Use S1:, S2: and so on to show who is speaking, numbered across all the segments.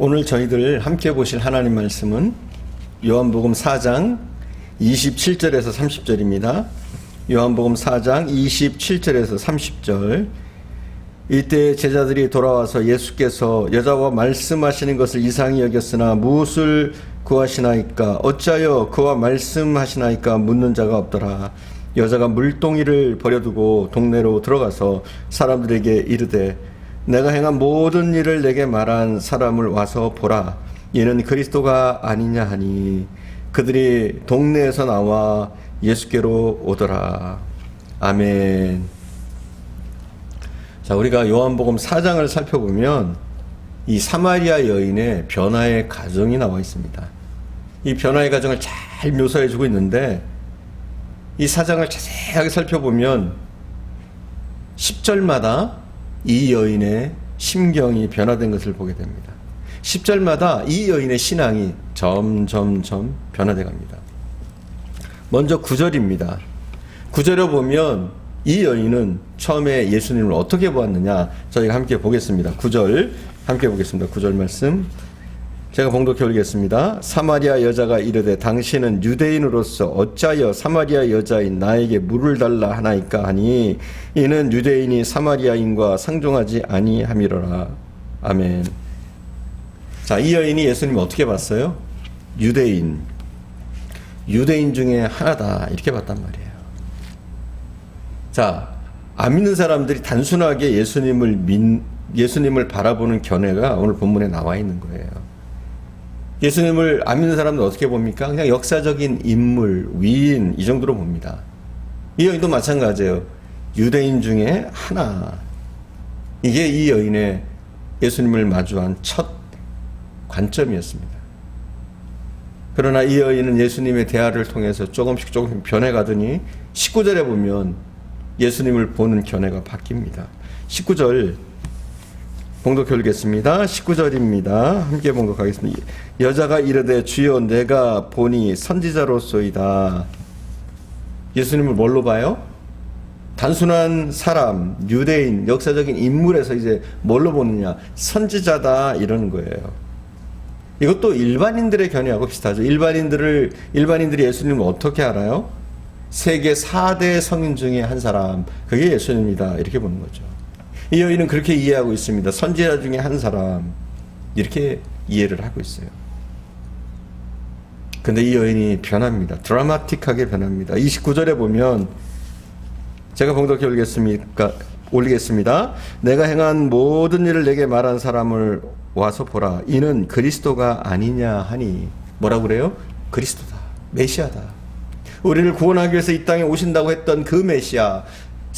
S1: 오늘 저희들 함께 보실 하나님 말씀은 요한복음 4장 27절에서 30절입니다. 요한복음 4장 27절에서 30절. 이때 제자들이 돌아와서 예수께서 여자와 말씀하시는 것을 이상히 여겼으나 무엇을 구하시나이까 어찌하여 그와 말씀하시나이까 묻는 자가 없더라. 여자가 물동이를 버려두고 동네로 들어가서 사람들에게 이르되 내가 행한 모든 일을 내게 말한 사람을 와서 보라. 이는 그리스도가 아니냐 하니 그들이 동네에서 나와 예수께로 오더라. 아멘. 자, 우리가 요한복음 4장을 살펴보면 이 사마리아 여인의 변화의 과정이 나와 있습니다. 이 변화의 과정을 잘 묘사해 주고 있는데 이 사장을 자세하게 살펴보면 10절마다 이 여인의 심경이 변화된 것을 보게 됩니다. 10절마다 이 여인의 신앙이 점점점 변화돼 갑니다. 먼저 9절입니다. 9절에 보면 이 여인은 처음에 예수님을 어떻게 보았느냐 저희가 함께 보겠습니다. 9절 함께 보겠습니다. 9절 말씀 제가 봉독해 올리겠습니다. 사마리아 여자가 이르되 당신은 유대인으로서 어찌하여 사마리아 여자인 나에게 물을 달라 하나이까 하니 이는 유대인이 사마리아인과 상종하지 아니함이로라. 아멘. 자, 이 여인이 예수님 어떻게 봤어요? 유대인. 유대인 중에 하나다. 이렇게 봤단 말이에요. 자, 안 믿는 사람들이 단순하게 예수님을 믿, 예수님을 바라보는 견해가 오늘 본문에 나와 있는 거예요. 예수님을 안 믿는 사람들 어떻게 봅니까? 그냥 역사적인 인물, 위인, 이 정도로 봅니다. 이 여인도 마찬가지예요. 유대인 중에 하나. 이게 이 여인의 예수님을 마주한 첫 관점이었습니다. 그러나 이 여인은 예수님의 대화를 통해서 조금씩 조금씩 변해가더니 19절에 보면 예수님을 보는 견해가 바뀝니다. 19절 봉독해 올리겠습니다. 19절입니다. 함께 봉독하겠습니다. 여자가 이르되 주여 내가 보니 선지자로소이다. 예수님을 뭘로 봐요? 단순한 사람, 유대인, 역사적인 인물에서 이제 뭘로 보느냐? 선지자다 이러는 거예요. 이것도 일반인들의 견해하고 비슷하죠. 일반인들을 일반인들이 예수님을 어떻게 알아요? 세계 4대 성인 중에 한 사람. 그게 예수님이다. 이렇게 보는 거죠. 이 여인은 그렇게 이해하고 있습니다. 선지자 중에 한 사람. 이렇게 이해를 하고 있어요. 근데 이 여인이 변합니다. 드라마틱하게 변합니다. 29절에 보면 제가 봉독해 올리겠습니까? 올리겠습니다. 내가 행한 모든 일을 내게 말한 사람을 와서 보라. 이는 그리스도가 아니냐 하니 뭐라고 그래요? 그리스도다. 메시아다. 우리를 구원하기 위해서 이 땅에 오신다고 했던 그 메시아.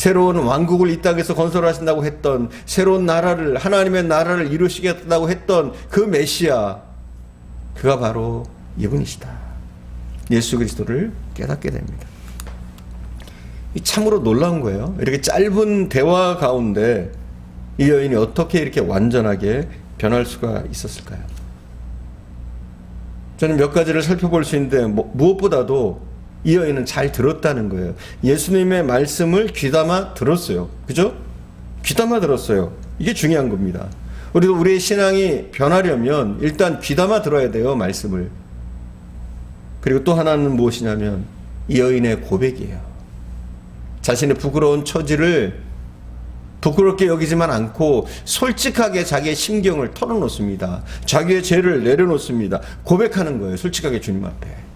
S1: 새로운 왕국을 이 땅에서 건설하신다고 했던 새로운 나라를 하나님의 나라를 이루시겠다고 했던 그 메시아. 그가 바로 이분이시다. 예수 그리스도를 깨닫게 됩니다. 참으로 놀라운 거예요. 이렇게 짧은 대화 가운데 이 여인이 어떻게 이렇게 완전하게 변할 수가 있었을까요? 저는 몇 가지를 살펴볼 수 있는데 뭐, 무엇보다도 이 여인은 잘 들었다는 거예요. 예수님의 말씀을 귀담아 들었어요. 그죠? 귀담아 들었어요. 이게 중요한 겁니다. 우리도 우리의 신앙이 변하려면 일단 귀담아 들어야 돼요. 말씀을. 그리고 또 하나는 무엇이냐면 이 여인의 고백이에요. 자신의 부끄러운 처지를 부끄럽게 여기지만 않고 솔직하게 자기의 심경을 털어놓습니다. 자기의 죄를 내려놓습니다. 고백하는 거예요. 솔직하게 주님 앞에.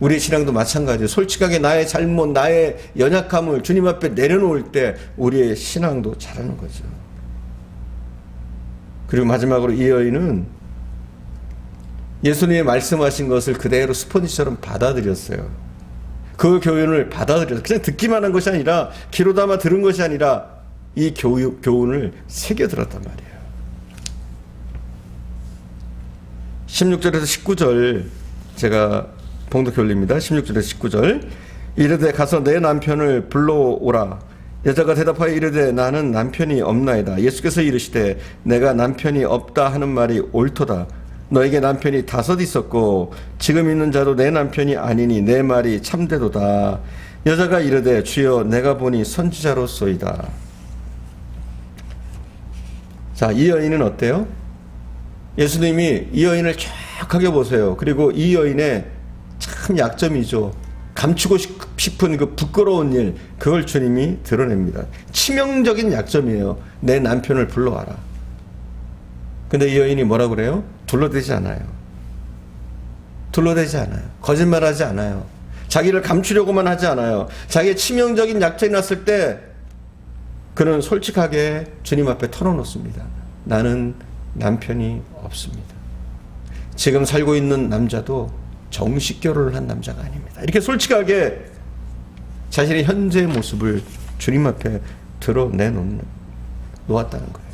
S1: 우리의 신앙도 마찬가지예요. 솔직하게 나의 잘못, 나의 연약함을 주님 앞에 내려놓을 때 우리의 신앙도 잘하는 거죠. 그리고 마지막으로 이 여인은 예수님이 말씀하신 것을 그대로 스펀지처럼 받아들였어요. 그 교훈을 받아들여서 그냥 듣기만 한 것이 아니라 귀로 담아 들은 것이 아니라 이 교육, 교훈을 새겨 들었단 말이에요. 16절에서 19절 제가 봉독해 올립니다. 16절에서 19절 이르되 가서 내 남편을 불러오라 여자가 대답하여 이르되 나는 남편이 없나이다. 예수께서 이르시되 내가 남편이 없다 하는 말이 옳도다. 너에게 남편이 다섯 있었고 지금 있는 자도 내 남편이 아니니 내 말이 참되도다. 여자가 이르되 주여 내가 보니 선지자로소이다. 자, 이 여인은 어때요? 예수님이 이 여인을 쫙하게 보세요. 그리고 이 여인의 참 약점이죠. 감추고 싶- 싶은 그 부끄러운 일, 그걸 주님이 드러냅니다. 치명적인 약점이에요. 내 남편을 불러와라. 근데 이 여인이 뭐라 그래요? 둘러대지 않아요. 둘러대지 않아요. 거짓말하지 않아요. 자기를 감추려고만 하지 않아요. 자기의 치명적인 약점이 났을 때 그는 솔직하게 주님 앞에 털어놓습니다. 나는 남편이 없습니다. 지금 살고 있는 남자도 정식 결혼을 한 남자가 아닙니다. 이렇게 솔직하게 자신의 현재 모습을 주님 앞에 드러내놓는 놓았다는 거예요.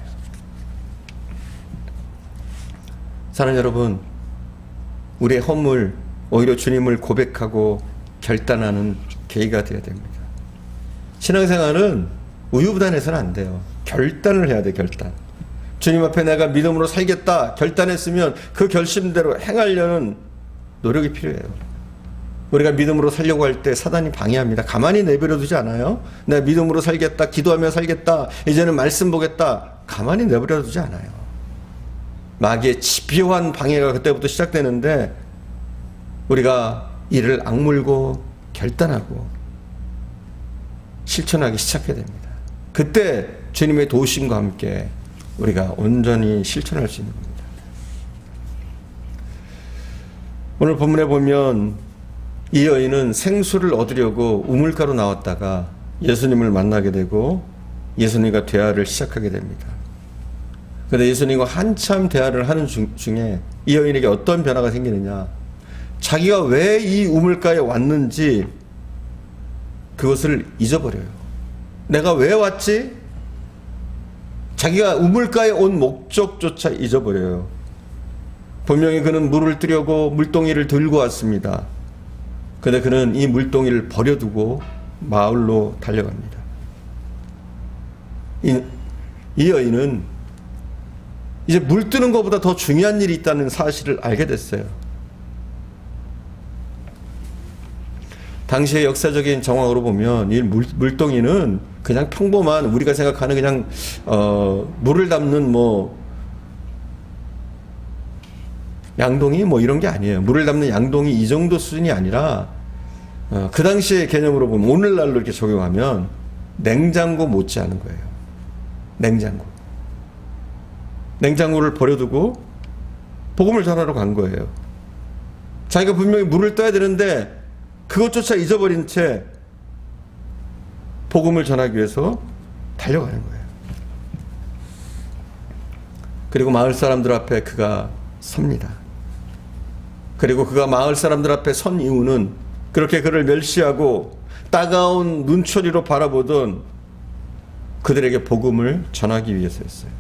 S1: 사랑 여러분, 우리의 허물 오히려 주님을 고백하고 결단하는 계기가 되어야 됩니다. 신앙생활은 우유부단해서는 안 돼요. 결단을 해야 돼, 결단. 주님 앞에 내가 믿음으로 살겠다 결단했으면 그 결심대로 행하려는 노력이 필요해요. 우리가 믿음으로 살려고 할 때 사단이 방해합니다. 가만히 내버려 두지 않아요. 내가 믿음으로 살겠다, 기도하며 살겠다, 이제는 말씀 보겠다. 가만히 내버려 두지 않아요. 마귀의 집요한 방해가 그때부터 시작되는데 우리가 이를 악물고 결단하고 실천하기 시작해야 됩니다. 그때 주님의 도우심과 함께 우리가 온전히 실천할 수 있는 겁니다. 오늘 본문에 보면 이 여인은 생수를 얻으려고 우물가로 나왔다가 예수님을 만나게 되고 예수님과 대화를 시작하게 됩니다. 근데 예수님과 한참 대화를 하는 중, 중에 이 여인에게 어떤 변화가 생기느냐. 자기가 왜 이 우물가에 왔는지 그것을 잊어버려요. 내가 왜 왔지? 자기가 우물가에 온 목적조차 잊어버려요. 분명히 그는 물을 뜨려고 물동이를 들고 왔습니다. 근데 그는 이 물동이를 버려두고 마을로 달려갑니다. 이, 이 여인은 이제 물 뜨는 것보다 더 중요한 일이 있다는 사실을 알게 됐어요. 당시의 역사적인 정황으로 보면 이 물, 물동이는 그냥 평범한 우리가 생각하는 그냥 어, 물을 담는 뭐 양동이 뭐 이런 게 아니에요. 물을 담는 양동이 이 정도 수준이 아니라 어, 그 당시의 개념으로 보면 오늘날로 이렇게 적용하면 냉장고 못지않은 거예요. 냉장고. 냉장고를 버려두고 복음을 전하러 간 거예요. 자기가 분명히 물을 떠야 되는데 그것조차 잊어버린 채 복음을 전하기 위해서 달려가는 거예요. 그리고 마을 사람들 앞에 그가 섭니다. 그리고 그가 마을 사람들 앞에 선 이유는 그렇게 그를 멸시하고 따가운 눈초리로 바라보던 그들에게 복음을 전하기 위해서였어요.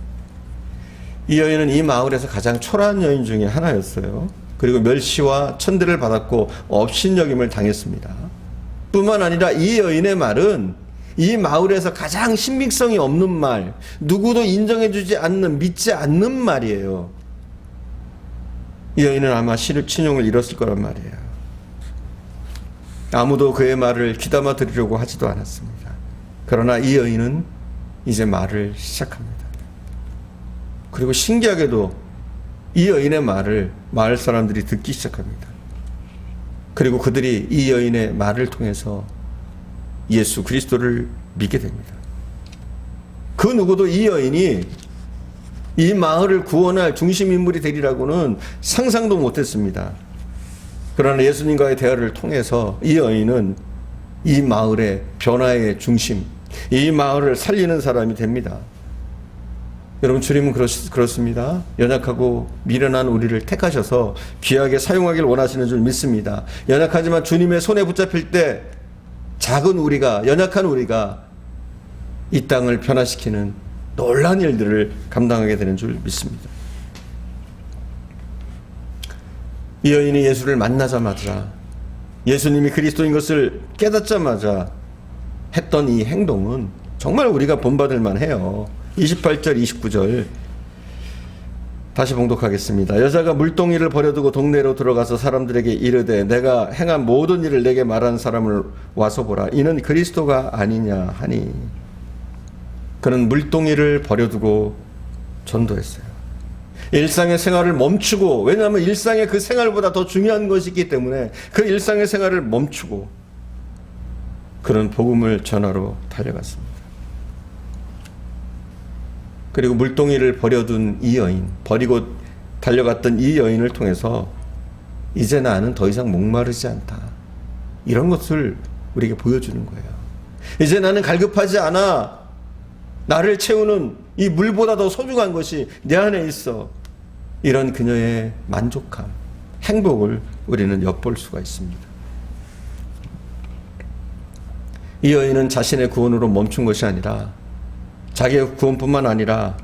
S1: 이 여인은 이 마을에서 가장 초라한 여인 중에 하나였어요. 그리고 멸시와 천대를 받았고 업신여김을 당했습니다. 뿐만 아니라 이 여인의 말은 이 마을에서 가장 신빙성이 없는 말, 누구도 인정해주지 않는, 믿지 않는 말이에요. 이 여인은 아마 친용을 잃었을 거란 말이에요. 아무도 그의 말을 귀담아 들으려고 하지도 않았습니다. 그러나 이 여인은 이제 말을 시작합니다. 그리고 신기하게도 이 여인의 말을 마을 사람들이 듣기 시작합니다. 그리고 그들이 이 여인의 말을 통해서 예수 그리스도를 믿게 됩니다. 그 누구도 이 여인이 이 마을을 구원할 중심 인물이 되리라고는 상상도 못했습니다. 그러나 예수님과의 대화를 통해서 이 여인은 이 마을의 변화의 중심, 이 마을을 살리는 사람이 됩니다. 여러분 주님은 그렇, 그렇습니다. 연약하고 미련한 우리를 택하셔서 귀하게 사용하길 원하시는 줄 믿습니다. 연약하지만 주님의 손에 붙잡힐 때 작은 우리가 연약한 우리가 이 땅을 변화시키는 놀라운 일들을 감당하게 되는 줄 믿습니다. 이 여인이 예수를 만나자마자 예수님이 그리스도인 것을 깨닫자마자 했던 이 행동은 정말 우리가 본받을 만해요. 28절, 29절 다시 봉독하겠습니다. 여자가 물동이를 버려두고 동네로 들어가서 사람들에게 이르되 내가 행한 모든 일을 내게 말한 사람을 와서 보라. 이는 그리스도가 아니냐 하니 그는 물동이를 버려두고 전도했어요. 일상의 생활을 멈추고 왜냐하면 일상의 그 생활보다 더 중요한 것이 있기 때문에 그 일상의 생활을 멈추고 그런 복음을 전하러 달려갔습니다. 그리고 물동이를 버려둔 이 여인, 버리고 달려갔던 이 여인을 통해서 이제 나는 더 이상 목마르지 않다. 이런 것을 우리에게 보여주는 거예요. 이제 나는 갈급하지 않아. 나를 채우는 이 물보다 더 소중한 것이 내 안에 있어. 이런 그녀의 만족함, 행복을 우리는 엿볼 수가 있습니다. 이 여인은 자신의 구원으로 멈춘 것이 아니라 자기의 구원뿐만 아니라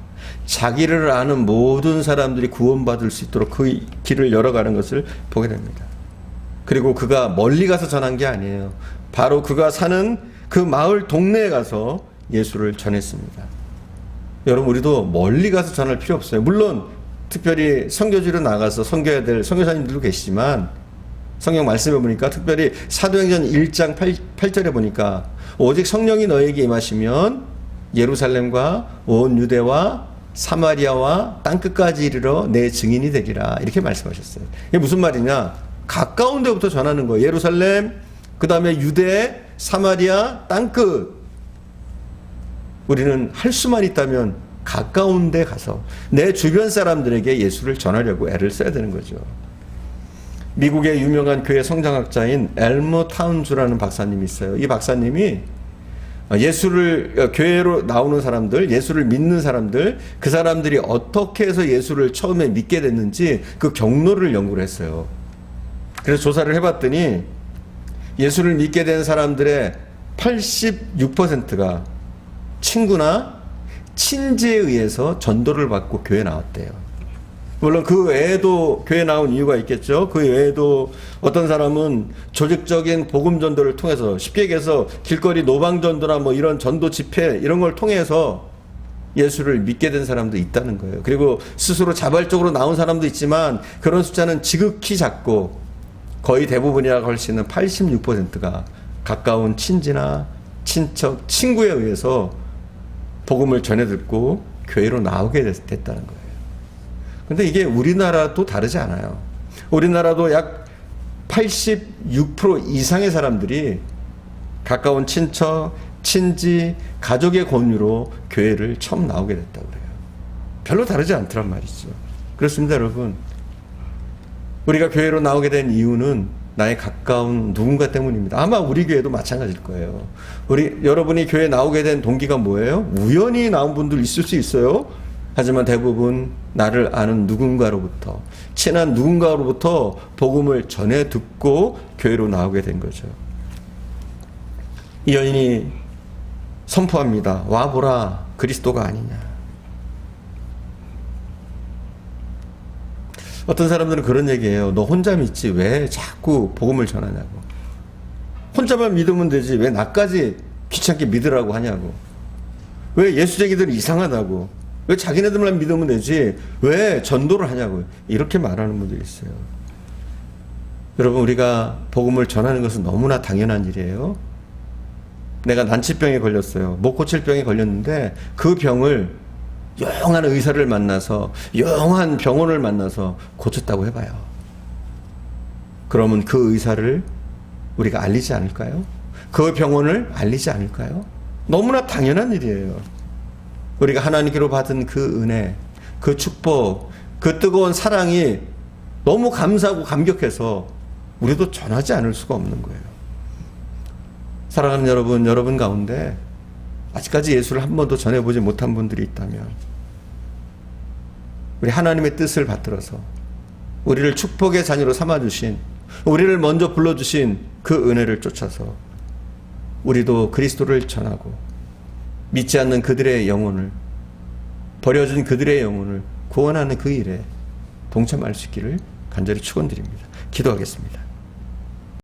S1: 자기를 아는 모든 사람들이 구원받을 수 있도록 그 길을 열어가는 것을 보게 됩니다. 그리고 그가 멀리 가서 전한 게 아니에요. 바로 그가 사는 그 마을 동네에 가서 예수를 전했습니다. 여러분 우리도 멀리 가서 전할 필요 없어요. 물론 특별히 선교지로 나가서 선교해야 될 선교사님들도 계시지만 성경 말씀해 보니까 특별히 사도행전 1장 8, 8절에 보니까 오직 성령이 너에게 임하시면 예루살렘과 온 유대와 사마리아와 땅 끝까지 이르러 내 증인이 되리라 이렇게 말씀하셨어요. 이게 무슨 말이냐? 가까운 데부터 전하는 거예요. 예루살렘, 그 다음에 유대, 사마리아, 땅 끝. 우리는 할 수만 있다면 가까운 데 가서 내 주변 사람들에게 예수를 전하려고 애를 써야 되는 거죠. 미국의 유명한 교회 성장학자인 엘머 타운주라는 박사님이 있어요. 이 박사님이 예수를 교회로 나오는 사람들, 예수를 믿는 사람들, 그 사람들이 어떻게 해서 예수를 처음에 믿게 됐는지 그 경로를 연구를 했어요. 그래서 조사를 해봤더니 예수를 믿게 된 사람들의 86%가 친구나 친지에 의해서 전도를 받고 교회 나왔대요. 물론 그 외에도 교회 나온 이유가 있겠죠. 그 외에도 어떤 사람은 조직적인 복음 전도를 통해서 쉽게 얘기해서 길거리 노방 전도나 뭐 이런 전도 집회 이런 걸 통해서 예수를 믿게 된 사람도 있다는 거예요. 그리고 스스로 자발적으로 나온 사람도 있지만 그런 숫자는 지극히 작고 거의 대부분이라고 할 수 있는 86%가 가까운 친지나 친척, 친구에 의해서 복음을 전해 듣고 교회로 나오게 됐다는 거예요. 근데 이게 우리나라도 다르지 않아요. 우리나라도 약 86% 이상의 사람들이 가까운 친척, 친지, 가족의 권유로 교회를 처음 나오게 됐다고 그래요. 별로 다르지 않더란 말이죠. 그렇습니다, 여러분. 우리가 교회로 나오게 된 이유는 나의 가까운 누군가 때문입니다. 아마 우리 교회도 마찬가지일 거예요. 우리 여러분이 교회 나오게 된 동기가 뭐예요? 우연히 나온 분들 있을 수 있어요. 하지만 대부분 나를 아는 누군가로부터 친한 누군가로부터 복음을 전해 듣고 교회로 나오게 된 거죠. 이 여인이 선포합니다. 와 보라 그리스도가 아니냐. 어떤 사람들은 그런 얘기해요. 너 혼자 믿지 왜 자꾸 복음을 전하냐고. 혼자만 믿으면 되지 왜 나까지 귀찮게 믿으라고 하냐고. 왜 예수쟁이들은 이상하다고. 왜 자기네들만 믿으면 되지 왜 전도를 하냐고. 이렇게 말하는 분들이 있어요. 여러분 우리가 복음을 전하는 것은 너무나 당연한 일이에요. 내가 난치병에 걸렸어요. 목 고칠 병에 걸렸는데 그 병을 영한 의사를 만나서 영한 병원을 만나서 고쳤다고 해봐요. 그러면 그 의사를 우리가 알리지 않을까요? 그 병원을 알리지 않을까요? 너무나 당연한 일이에요. 우리가 하나님께로 받은 그 은혜, 그 축복, 그 뜨거운 사랑이 너무 감사하고 감격해서 우리도 전하지 않을 수가 없는 거예요. 사랑하는 여러분, 여러분 가운데 아직까지 예수를 한 번도 전해보지 못한 분들이 있다면 우리 하나님의 뜻을 받들어서 우리를 축복의 자녀로 삼아주신 우리를 먼저 불러주신 그 은혜를 쫓아서 우리도 그리스도를 전하고 믿지 않는 그들의 영혼을 버려진 그들의 영혼을 구원하는 그 일에 동참할 수 있기를 간절히 축원드립니다. 기도하겠습니다.